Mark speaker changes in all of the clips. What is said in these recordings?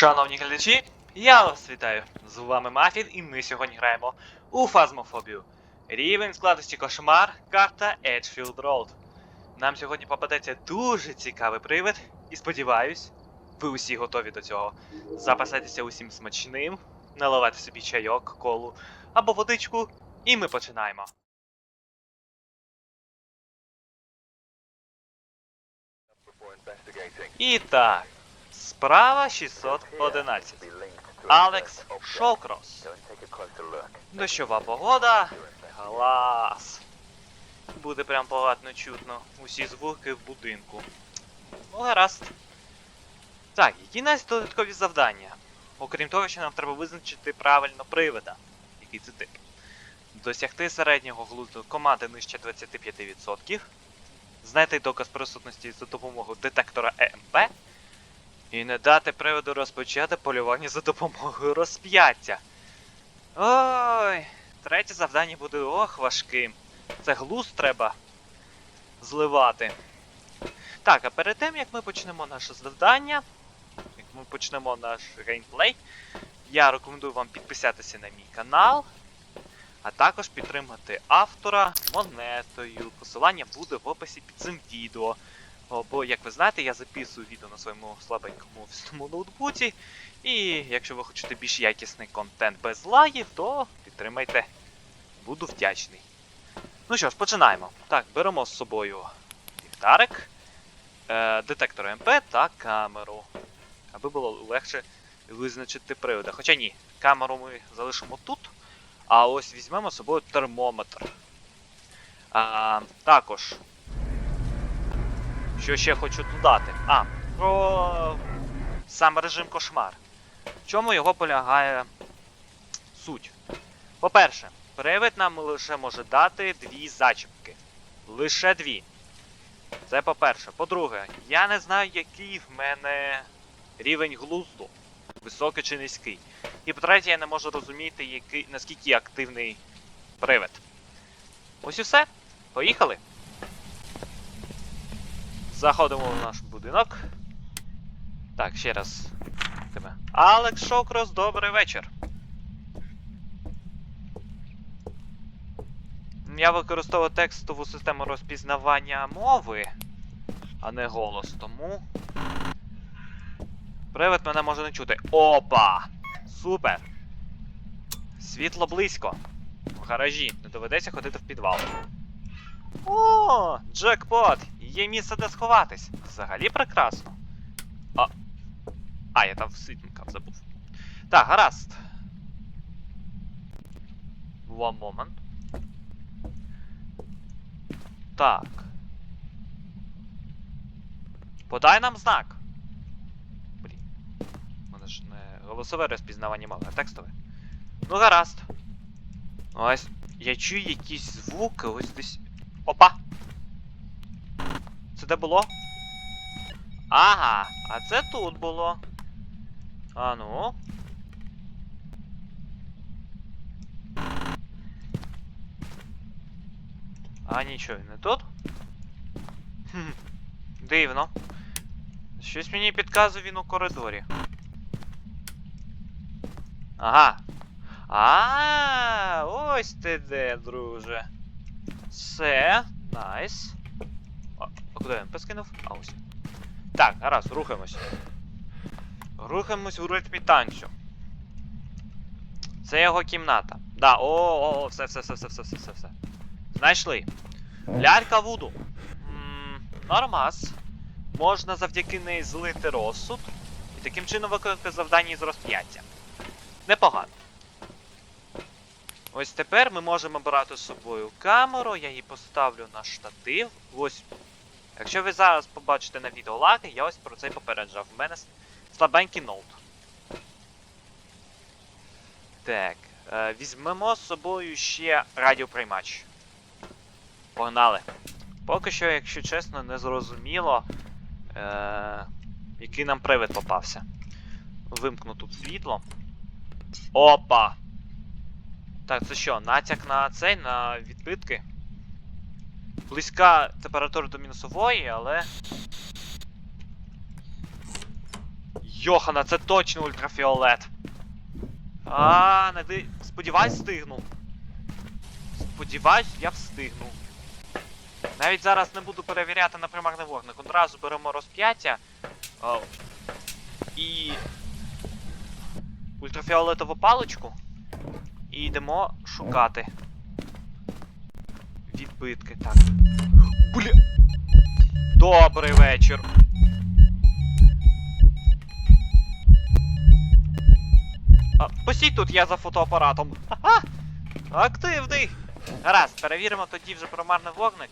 Speaker 1: Шановні глядачі, я вас вітаю! З вами Мафін, і ми сьогодні граємо у фазмофобію. Рівень складності кошмар, карта Edgefield Road. Нам сьогодні попадеться дуже цікавий привид, і сподіваюсь, ви усі готові до цього. Запасайтеся усім смачним, наливайте собі чайок, колу або водичку, і ми починаємо. І так, справа 611. Алекс Шокрос. Дощова погода. Клас. Буде прям погано чутно. Усі звуки в будинку. Ну, гаразд. Так, які нас додаткові завдання? Окрім того, що нам треба визначити правильно привида. Який це тип. Досягти середнього глузду команди нижче 25%. Знайти доказ присутності за допомогою детектора ЕМП. І не дати приводу розпочати полювання за допомогою розп'яття. Ой, третє завдання буде ох важким. Це глузд треба зливати. Так, а перед тим як ми почнемо наше завдання, як ми почнемо наш геймплей, я рекомендую вам підписатися на мій канал, а також підтримати автора монетою. Посилання буде в описі під цим відео. Бо, як ви знаєте, я записую відео на своєму слабенькому офісному ноутбуці. І якщо ви хочете більш якісний контент без лагів, то підтримайте. Буду вдячний. Ну що ж, починаємо. Так, беремо з собою ліхтарик, е, детектор МП та камеру. Аби було легше визначити привода. Хоча ні, камеру ми залишимо тут. А ось візьмемо з собою термометр. А, також що ще хочу додати? А, про сам режим кошмар. В чому його полягає суть? По-перше, привид нам лише може дати дві зачіпки. Лише дві. Це по-перше. По-друге, я не знаю, який в мене рівень глузду. Високий чи низький. І по-третє, я не можу розуміти, який, наскільки активний привид. Ось і все. Поїхали! Заходимо в наш будинок. Так, ще раз. Тебе. Алекс Шокрос, добрий вечір. Я використовую текстову систему розпізнавання мови, а не голос, тому. Привид мене може не чути. Опа! Супер! Світло близько. В гаражі. Не доведеться ходити в підвал. О, джекпот! Є місце де сховатись. Взагалі прекрасно. А. А, я там ситника забув. Так, гаразд. One moment. Так. Подай нам знак. Блін. У мене ж не голосове розпізнавання мови, а текстове. Ну, гаразд. Ось. Я чую якісь звуки, ось десь. Опа! Це де було? Ага, а це тут було. А ну. А нічого, не тут? Хм, дивно. Щось мені підказує він у коридорі. Ага. А, ось ти де, друже. Все, найс. Куди він поскинув? А ось. Так, гаразд, рухаємось. Рухаємось в ритмі танцю. Це його кімната. Да, о, о, о, все, все, все, все, все, все, все, все. Знайшли. Лялька Вуду. Ммм, нормас. Можна завдяки неї злити розсуд. І таким чином виконати завдання із розп'яття. Непогано. Ось тепер ми можемо брати з собою камеру, я її поставлю на штатив. Ось. Якщо ви зараз побачите на відео лаги, я ось про це й попереджав. У мене слабенький ноут. Так. Е, візьмемо з собою ще радіоприймач. Погнали. Поки що, якщо чесно, не зрозуміло, е, який нам привид попався. Вимкну тут світло. Опа! Так, це що, натяк на цей, на відбитки? Близька температура до мінусової, але. Йохана, це точно ультрафіолет. А, ди... Сподіваюсь, встигну. Сподіваюсь, я встигну. Навіть зараз не буду перевіряти на примарний вогник. Одразу беремо розп'яття. О, і. Ультрафіолетову паличку. І йдемо шукати. Відбитки. Так. Бля. Добрий вечір. А, постій тут, я за фотоапаратом. Ха-ха! Активний! Гаразд, перевіримо тоді вже промарний вогник.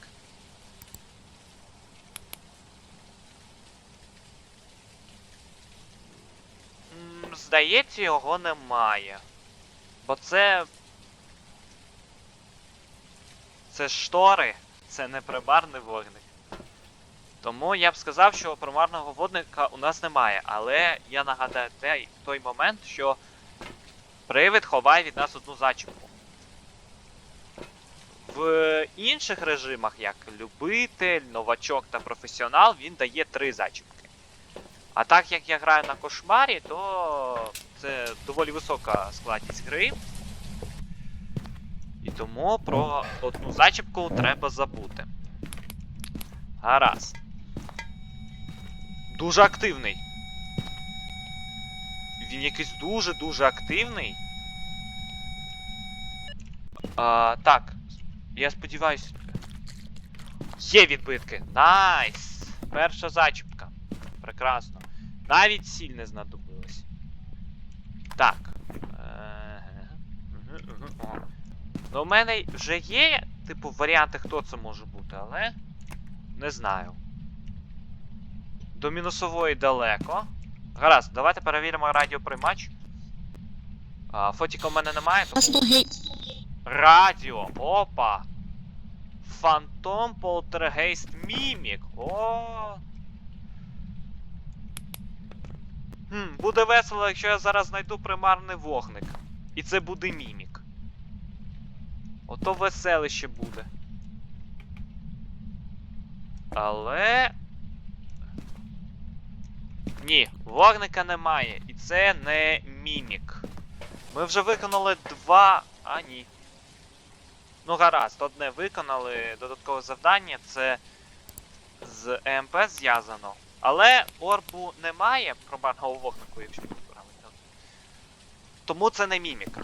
Speaker 1: Здається, його немає. Бо це. Це штори, це не примарний вогник. Тому я б сказав, що примарного вогника у нас немає. Але я нагадаю той, той момент, що привид ховає від нас одну зачіпку. В інших режимах, як любитель, новачок та професіонал, він дає три зачіпки. А так як я граю на кошмарі, то це доволі висока складність гри. І тому про одну зачіпку треба забути. Гаразд. Дуже активний. Він якийсь дуже-дуже активний. А, так. Я сподіваюсь. Є відбитки. Найс! Перша зачіпка. Прекрасно. Навіть сіль не знадобилась. Так. Е, мгм, мгм, о. Ну, у мене вже є, типу, варіанти, хто це може бути, але. Не знаю. До мінусової далеко. Гаразд, давайте перевіримо радіоприймач. А, фотіка в мене немає, тому... Радіо! Опа! Фантом Полтергейст Мімік. О. Хм, буде весело, якщо я зараз знайду примарний вогник. І це буде мімік. Ото веселище буде. Але. Ні, вогника немає. І це не мімік. Ми вже виконали два. А, ні. Ну, гаразд, одне виконали додаткове завдання, це з ЕМП зв'язано. Але орбу немає промарного вогнику, якщо я правильно. Тому це не мімік.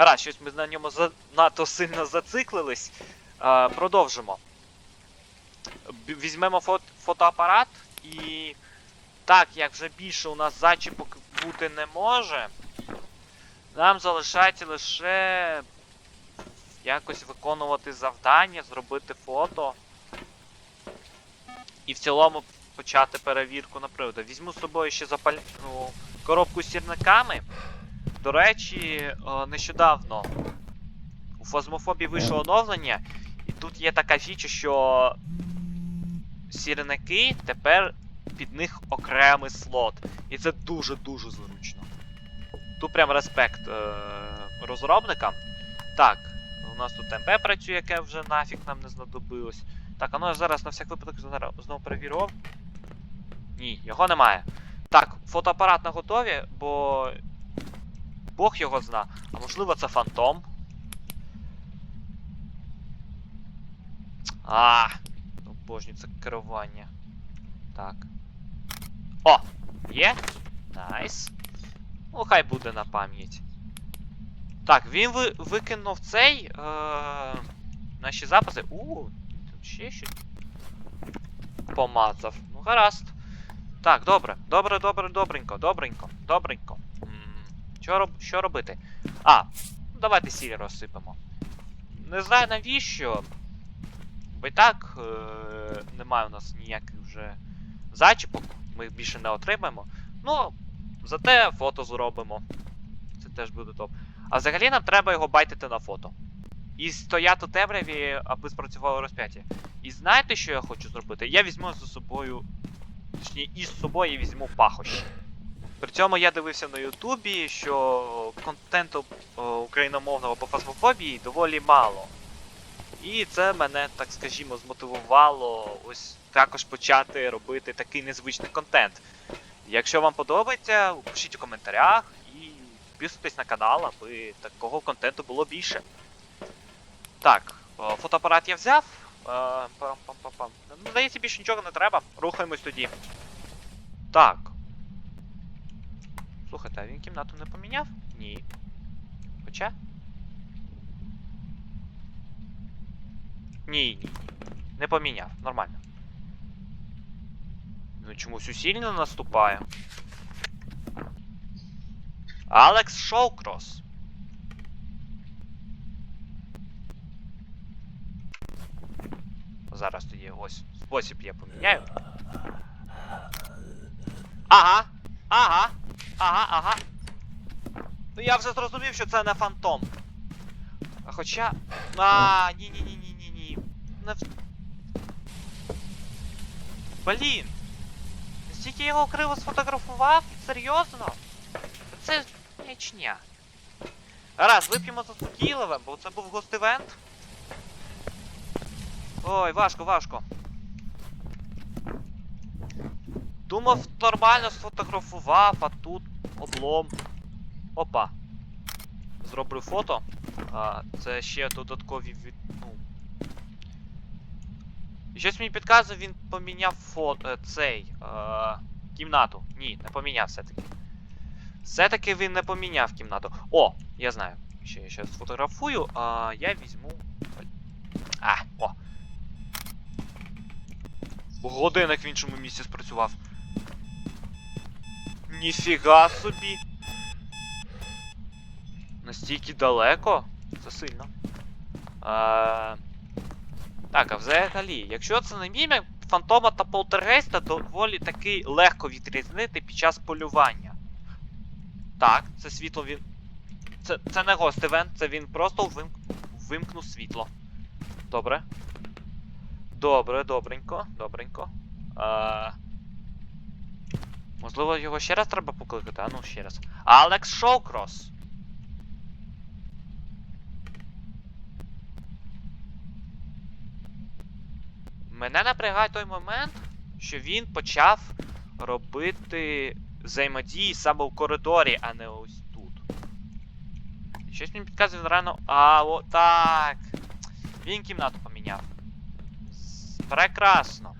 Speaker 1: Гаразд, щось ми на ньому занадто сильно зациклились. Е, продовжимо. Візьмемо фот фотоапарат і. Так, як вже більше у нас зачіпок бути не може. Нам залишається лише якось виконувати завдання, зробити фото. І в цілому почати перевірку на приводу. Візьму з собою ще запальну коробку з сірниками. До речі, е, нещодавно у Фазмофобі вийшло оновлення, і тут є така фіча, що сірники тепер під них окремий слот. І це дуже-дуже зручно. Тут прям респект е- розробникам. Так, у нас тут МП працює, яке вже нафіг нам не знадобилось. Так, а ну я зараз на всяк випадок знову перевірив. Ні, його немає. Так, фотоапарат на готові, бо Бог його зна. А можливо це фантом. А, обожнюю це керування. Так. О! Є? Найс. Ну, хай буде на пам'ять. Так, він ви викинув цей. Е наші записи. У, тут ще щось. Помацав. Ну, гаразд. Так, добре. Добре, добре, добренько, добренько, добренько. Що, роб... що робити? А, ну давайте сіль розсипемо. Не знаю навіщо. Бо і так е... немає у нас ніяких вже зачіпок. Ми їх більше не отримаємо. Ну, Зате фото зробимо. Це теж буде топ. А взагалі нам треба його байтити на фото. І стояти у темряві, аби спрацювало розп'яття. І знаєте, що я хочу зробити? Я візьму за собою. Точніше, із собою візьму пахощі. При цьому я дивився на Ютубі, що контенту україномовного по фасмофобії доволі мало. І це мене, так скажімо, змотивувало ось також почати робити такий незвичний контент. Якщо вам подобається, пишіть у коментарях і підписуйтесь на канал, аби такого контенту було більше. Так, фотоапарат я взяв. Е. Ну, здається, більше нічого не треба. Рухаємось тоді. Так. Слухайте, а він кімнату не поміняв? Ні. Хоча? Ні, ні. Не поміняв, нормально. Ну чомусь усильно наступає. Алекс Шоукрос. Зараз тоді ось спосіб я поміняю. Ага. Ага. Ага, ага. Ну я вже зрозумів, що це не фантом. А хоча. А, ні, ні, ні, ні, ні, ні. Не... Блін. Настільки я його криво сфотографував? Серйозно? Це нічня. Раз, вип'ємо за Скілевим, бо це був гост-івент. Ой, важко, важко. Думав, нормально сфотографував, а тут облом. Опа. Зроблю фото. А, це ще додаткові від. Ну. Щось мені підказує, він поміняв фото. Е, цей. Е, кімнату. Ні, не поміняв все-таки. Все-таки він не поміняв кімнату. О, я знаю. Ще я ще сфотографую, а я візьму. А, о. Годинник в іншому місці спрацював. Ніфіга собі. Настільки далеко? Це сильно. А... Так, а взагалі, якщо це не мімі, фантома та полтергейста доволі таки легко відрізнити під час полювання. Так, це світло він. Це, це не гост івент, це він просто вимк... вимкнув світло. Добре. Добре, добренько, добренько. А... Можливо, його ще раз треба покликати, а ну ще раз. Алекс Шоукрос. Мене напрягає той момент, що він почав робити взаємодії саме в коридорі, а не ось тут. Щось мені підказує рано. А, о, так. Він кімнату поміняв. Прекрасно.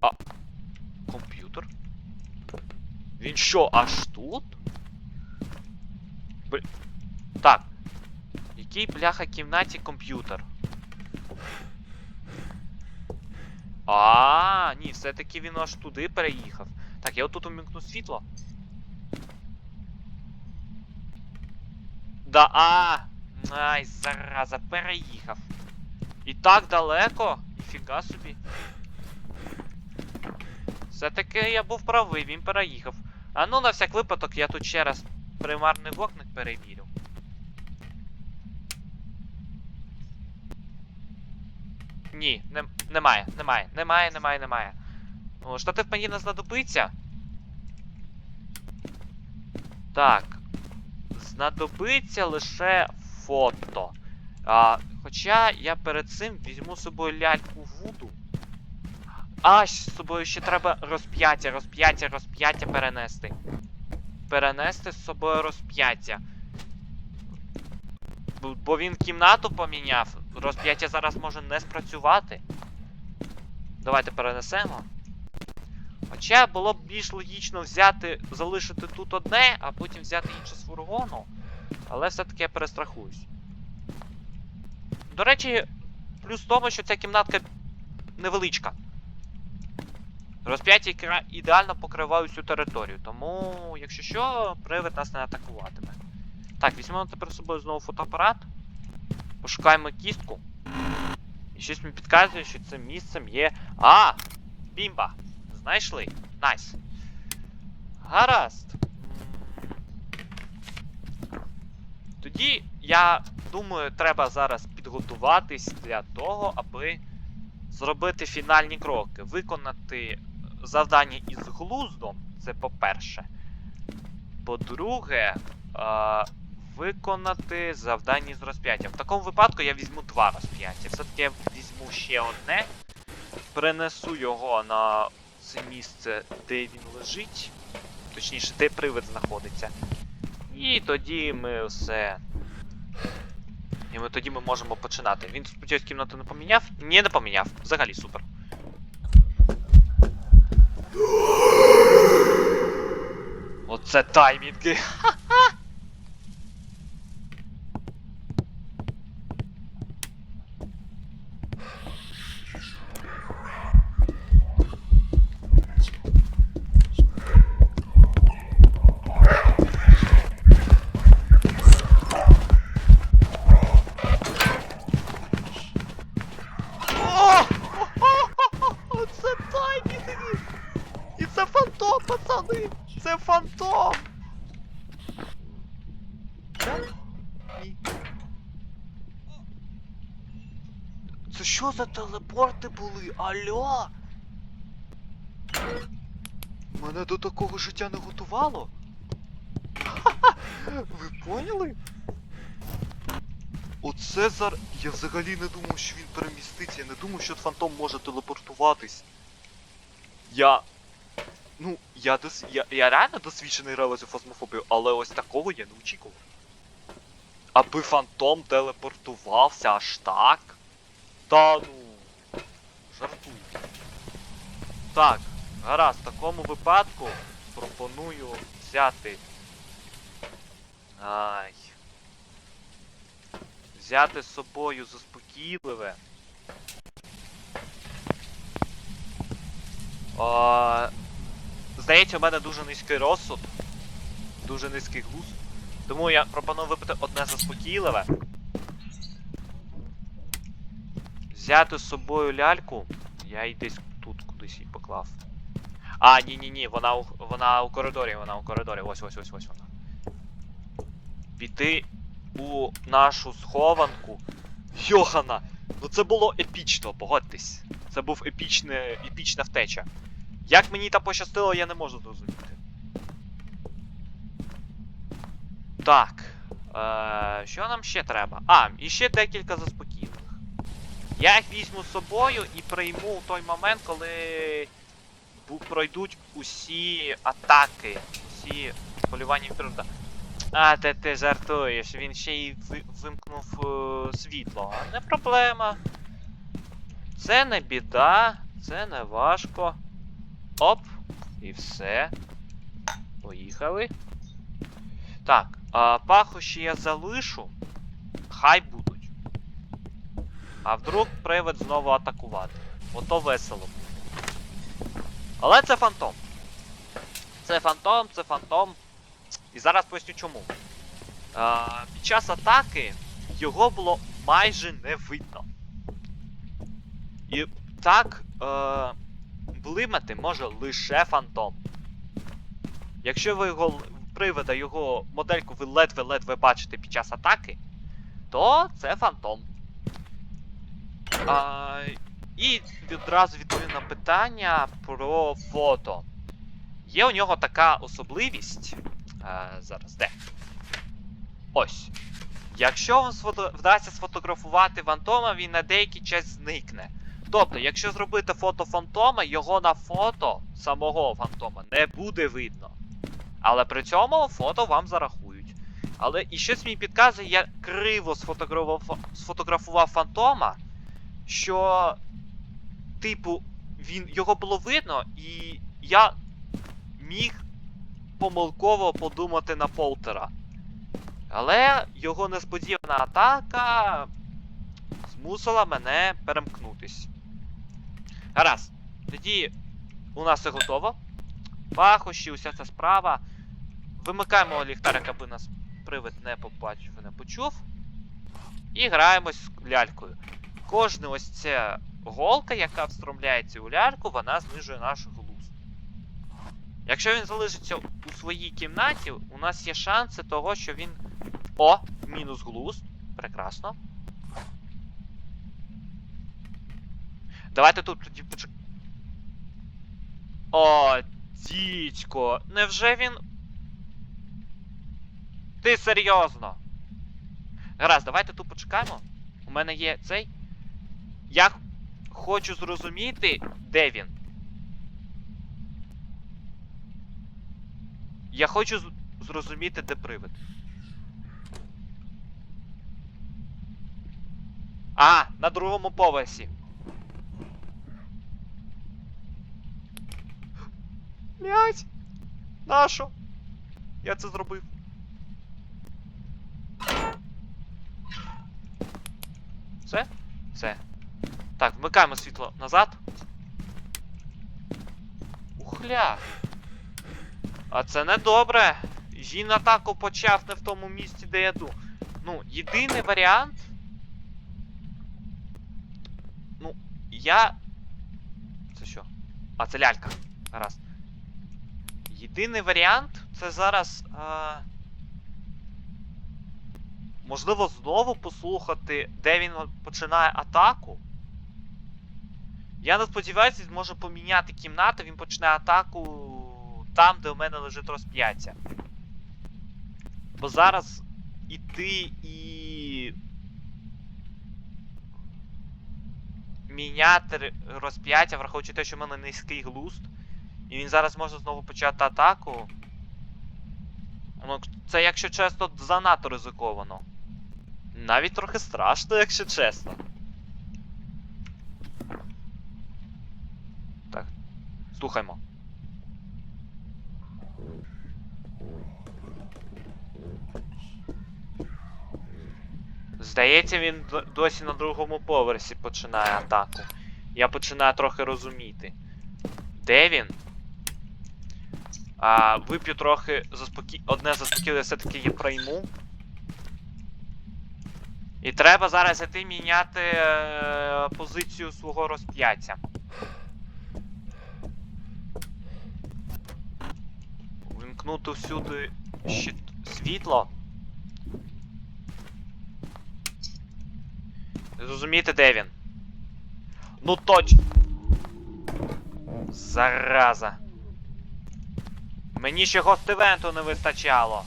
Speaker 1: А. Він що, аж тут? Бл... Так. В якій бляха кімнаті комп'ютер? А, ні, все-таки він аж туди переїхав. Так, я отут умікну світло. Да, а! Ай, зараза, переїхав. І так далеко? Ніфіга собі. Все-таки я був правий, він переїхав. А ну на всяк випадок я тут ще раз примарний вогник перевірю. Ні, не, немає, немає, немає, немає, немає. О, штатив мені не знадобиться. Так. Знадобиться лише фото. А, хоча я перед цим візьму з собою ляльку Вуду. А, з собою ще треба розп'яття, розп'яття, розп'яття перенести. Перенести з собою розп'яття. Бо він кімнату поміняв. Розп'яття зараз може не спрацювати. Давайте перенесемо. Хоча було б більш логічно взяти, залишити тут одне, а потім взяти інше з фургону. Але все-таки я перестрахуюсь. До речі, плюс в тому, що ця кімнатка невеличка. Розп'яття ідеально покриває всю територію, тому, якщо що, привид нас не атакуватиме. Так, візьмемо тепер з собою знову фотоапарат. Пошукаємо кістку. І щось мені підказує, що цим місцем є. А! Бімба! Знайшли. Найс. Гаразд. Тоді я думаю, треба зараз підготуватись для того, аби зробити фінальні кроки. Виконати завдання із глуздом, це по-перше. По-друге, е, виконати завдання з розп'яттям. В такому випадку я візьму два розп'яття. Все-таки я візьму ще одне, перенесу його на це місце, де він лежить. Точніше, де привид знаходиться. І тоді ми все. І ми тоді ми можемо починати. Він сподіваюсь кімнату не поміняв? Ні, не поміняв. Взагалі супер. Оце таймінги. О! Це таймінги! І це фантом, пацани! Це фантом! Так? Ні. Це що за телепорти були? Алло? Мене до такого життя не готувало? Ха-ха! Ви поняли? Оце зар... Я взагалі не думав, що він переміститься. Я не думав, що фантом може телепортуватись. Я. Ну, я дос... я, я реально досвідчений гравець у фазмофобію, але ось такого я не очікував. Аби фантом телепортувався аж так. Та ну. Жартую. Так, гаразд, в такому випадку пропоную взяти. Ай. Взяти з собою заспокійливе. О, здається, у мене дуже низький розсуд. Дуже низький глузд. Тому я пропоную випити одне заспокійливе. Взяти з собою ляльку. Я її десь тут кудись її поклав. А, ні, ні, ні, вона у вона у коридорі, вона у коридорі. Ось ось ось ось вона. Піти у нашу схованку. Йохана! Ну це було епічно, погодьтесь. Це був епічне, епічна втеча. Як мені там пощастило, я не можу зрозуміти. Так. Е, що нам ще треба? А, і ще декілька заспокійливих. Я їх візьму з собою і прийму в той момент, коли пройдуть усі атаки, усі полювання вперед. А, ти, ти жартуєш, він ще й вимкнув е, світло. А не проблема. Це не біда, це не важко. Оп, і все. Поїхали. Так, а пахощі я залишу. Хай будуть. А вдруг привид знову атакувати. Ото весело. Але це фантом. Це фантом, це фантом. І зараз поясню чому. А, під час атаки його було майже не видно. І так е, блимати може лише фантом. Якщо ви його привида, його модельку ви ледве-ледве бачите під час атаки, то це фантом. А, і відразу відповім на питання про фото. Є у нього така особливість. А, зараз де? Ось. Якщо вам сфото... вдасться сфотографувати фантома, він на деякий час зникне. Тобто, якщо зробити фото фантома, його на фото самого фантома не буде видно. Але при цьому фото вам зарахують. Але і щось мені підказує, я криво сфотографував, сфотографував фантома, що, типу, він, його було видно, і я міг помилково подумати на Полтера. Але його несподівана атака змусила мене перемкнутись. Гаразд. Тоді у нас все готово. Пахощі, уся ця справа. Вимикаємо ліхтарик, аби нас привид не побачив і не почув. І граємось з лялькою. Кожна ось ця голка, яка встромляється у ляльку, вона знижує наш глузд. Якщо він залишиться у своїй кімнаті, у нас є шанси того, що він. О! Мінус глузд. Прекрасно. Давайте тут тоді почек... О, дідько! Невже він. Ти серйозно? Гаразд, давайте тут почекаємо. У мене є цей. Я хочу зрозуміти, де він. Я хочу зрозуміти, де привид. А, на другому поверсі. Блять! Нащо? Я це зробив. Все? Все. Так, вмикаємо світло назад. Ухля. А це не добре. Він атаку почав не в тому місці, де я ду. Ну, єдиний варіант. Ну, я. Це що? А, це лялька. Гаразд. Єдиний варіант це зараз. А... Можливо, знову послухати, де він починає атаку. Я не сподіваюся, він може поміняти кімнату, він почне атаку там, де у мене лежить розп'яття. Бо зараз іти і. Міняти розп'яття, враховуючи те, що в мене низький глузд. І він зараз може знову почати атаку. Ну, це, якщо чесно, занадто ризиковано. Навіть трохи страшно, якщо чесно. Так. Слухаймо. Здається, він досі на другому поверсі починає атаку. Я починаю трохи розуміти. Де він? А, вип'ю трохи заспокі... одне заспокійливе все-таки є прийму. І треба зараз іти міняти е, позицію свого розп'яття. Вимкнути всюди щит... світло. Зрозумієте, де він? Ну точно. Зараза. Мені ще гостивенту не вистачало.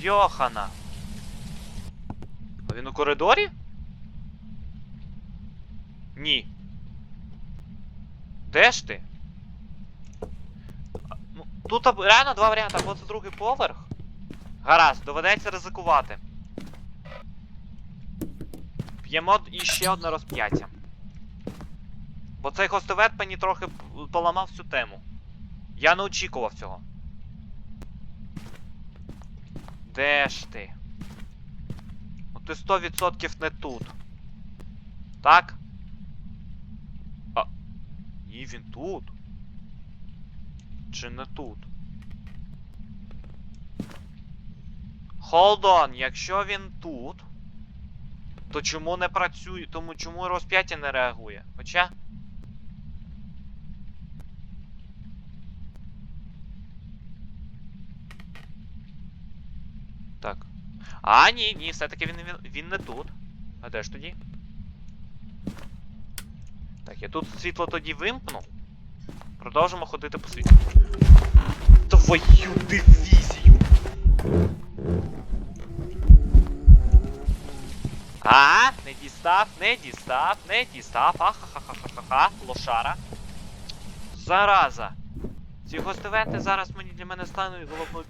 Speaker 1: Йохана. Він у коридорі? Ні. Де ж ти? Ну, тут реально два варіанти, або це другий поверх. Гаразд, доведеться ризикувати. П'ємо іще одне розп'яття. Бо цей гостовет мені трохи поламав всю тему. Я не очікував цього. Де ж ти? Ти 100% не тут. Так? А. Ні, він тут. Чи не тут? Hold on, якщо він тут, то чому не працює? Тому чому розп'яття не реагує? Хоча. Так. А, ні, ні, все-таки він, він, він не тут. А де ж тоді? Так, я тут світло тоді вимкну. Продовжимо ходити по світлу. Твою дивізію! А, не дістав, не дістав, не дістав. Ахахахахаха, лошара. Зараза. Ці гостивенти зараз мені для мене стануть головною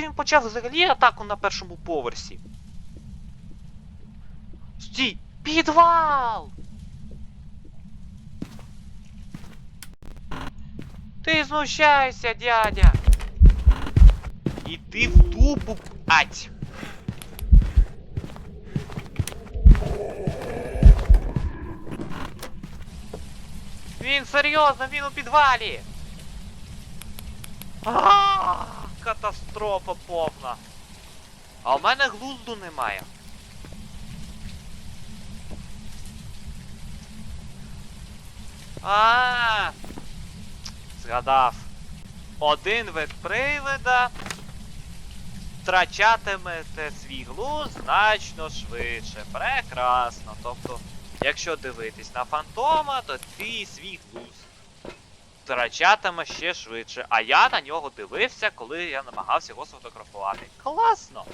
Speaker 1: Здається, він почав взагалі атаку на першому поверсі. Стій! Підвал! Ти знущайся, дядя. Іди в дупу, ать. Він серйозно, він у підвалі. А, Катастрофа повна. А у мене глузду немає. А, згадав. Один вид привида втрачатимете свій глузд значно швидше. Прекрасно. Тобто, якщо дивитись на фантома, то твій свій глузд втрачатиме ще швидше. А я на нього дивився, коли я намагався його сфотографувати. Класно!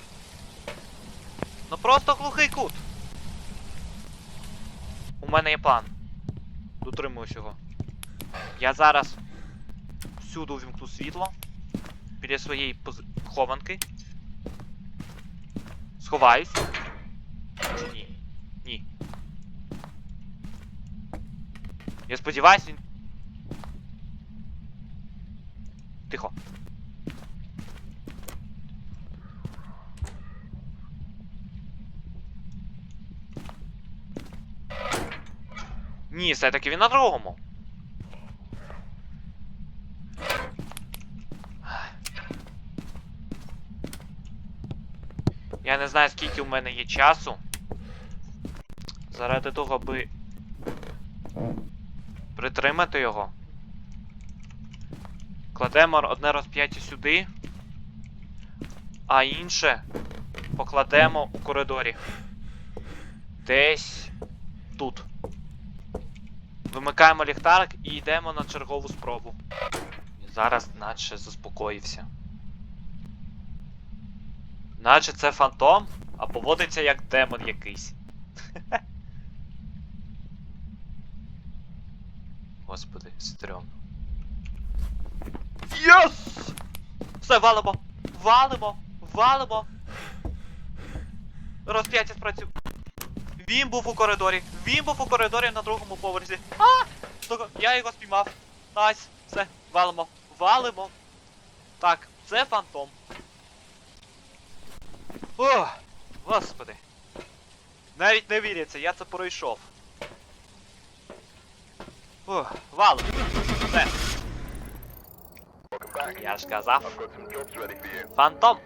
Speaker 1: Ну просто глухий кут. У мене є план. Дотримуюсь його. Я зараз всюди увімкну світло біля своєї пози... хованки. Сховаюсь. Чи ні? Ні. Я сподіваюсь, він. Тихо. Ні, все-таки він на другому. Я не знаю, скільки у мене є часу. Заради того, аби притримати його. Кладемо одне розп'яття сюди, а інше покладемо у коридорі. Десь тут. Вимикаємо ліхтарик і йдемо на чергову спробу. Зараз наче заспокоївся. Наче це фантом, а поводиться як демон якийсь. Господи, стрьомно. Єс! Все, валимо! Валимо! Валимо! Розп'яття спрацює. Він був у коридорі. Він був у коридорі на другому поверсі. А! Я його спіймав. Найс. Все, валимо. Валимо. Так, це фантом. О, господи. Навіть не віриться, я це пройшов. О, валимо. Все. Я ж казав. Фантом.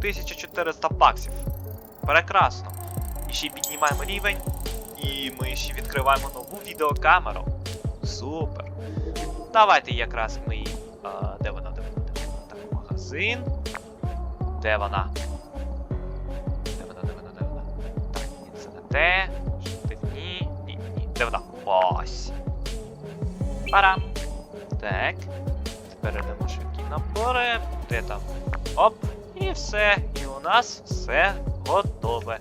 Speaker 1: Тисяча 400 баксів. Прекрасно. І ще піднімаємо рівень. І ми ще відкриваємо нову відеокамеру. Супер. Давайте якраз ми. А, де вона, де вона, де вона? Так, магазин. Де вона? Де вона, де вона, де вона? Так, це не те. Ні, ні, ні. Де вона? Ось. Парам. Так. Тепер йдемо швидкі набори. Де там? Оп. І все. І у нас все готове.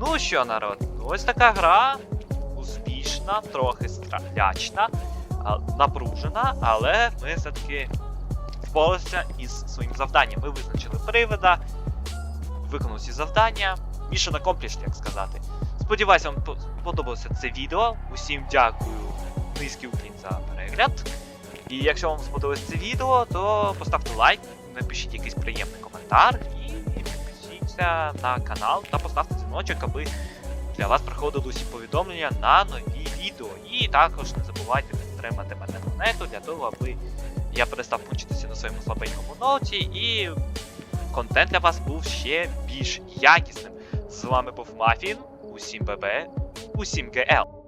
Speaker 1: Ну що, народ, ось така гра. Успішна, трохи страхлячна, напружена, але ми все-таки впоралися із своїм завданням. Ми визначили привида, виконали всі завдання. Mission accomplished, як сказати. Сподіваюся, вам по- сподобалося це відео. Усім дякую, низький уклін за перегляд. І якщо вам сподобалось це відео, то поставте лайк, напишіть якийсь приємний коментар і підпишіться на канал та поставте дзвіночок, аби для вас приходили усі повідомлення на нові відео. І також не забувайте підтримати мене монету для того, аби я перестав мучитися на своєму слабенькому ноуті і контент для вас був ще більш якісним. З вами був Мафін, усім ББ, усім ГЛ.